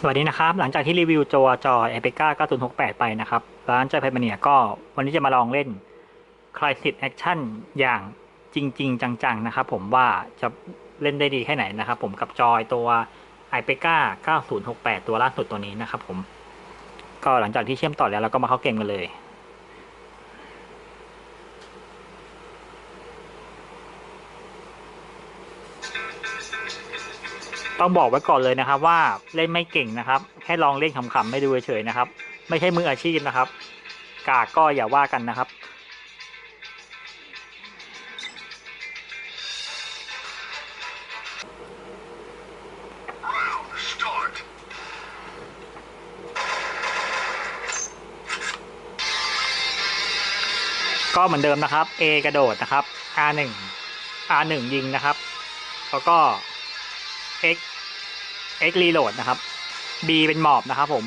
สวัสดีนะครับ หลังจากที่รีวิวจอจอเอพิก้า9068 ไปนะครับ ร้านจอแพมเนียก็วันนี้จะมาลองเล่นคลายสิทธิ์แอคชั่นอย่างจริง ๆ จัง ๆ นะครับผมว่าจะเล่นได้ดีแค่ไหนนะครับ ผมกับจอยตัวไอเปก้า9068 ตัวล่าสุดตัวนี้นะครับผม ก็หลังจากที่เชื่อมต่อแล้วเราก็มาเข้าเกมกันเลย ต้องบอกไว้ก่อนเลยนะครับว่าเล่นไม่เก่งนะครับ แค่ลองเล่นขำๆไม่ดูเฉยๆนะครับ ไม่ใช่มืออาชีพนะครับ กาก็อย่าว่ากันนะครับก็เหมือนเดิมนะครับ A กระโดดนะครับ R1 R1 ยิงนะครับ แล้วก็ X X reload นะครับ B เป็นหมอบนะครับผม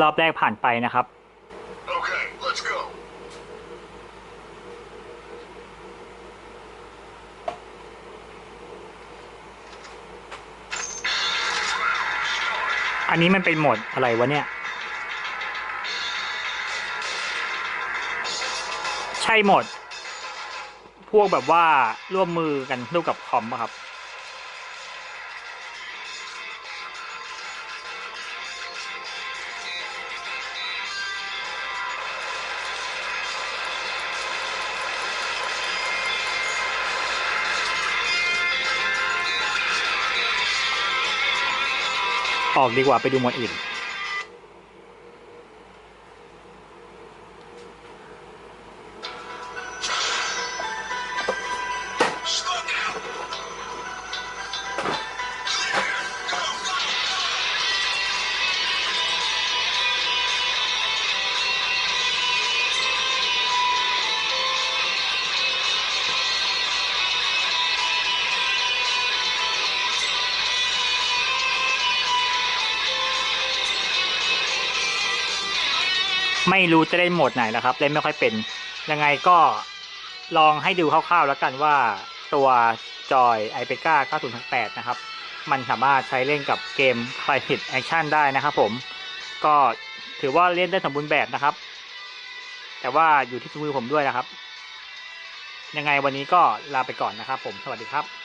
รอบแรกผ่านไปนะครับ Okay, let's go. อันนี้มันเป็นโหมดอะไรวะเนี่ย ใช่โหมด พวกแบบว่าร่วมมือกันร่วมกับคอมปะครับ ออกดีกว่าไปดูหมดอื่น ไม่รู้จะเล่นโหมดไหนแล้วครับ เล่นไม่ค่อยเป็น ยังไงก็ลองให้ดูคร่าวๆแล้วกันว่าตัวจอย i p e c a 9068นะครับ มันสามารถใช้เล่นกับเกม Crisis Action ได้นะครับผม ก็ถือว่าเล่นได้สมบูรณ์แบบนะครับ แต่ว่าอยู่ที่มือผมด้วยนะครับ ยังไงวันนี้ก็ลาไปก่อนนะครับผม สวัสดีครับ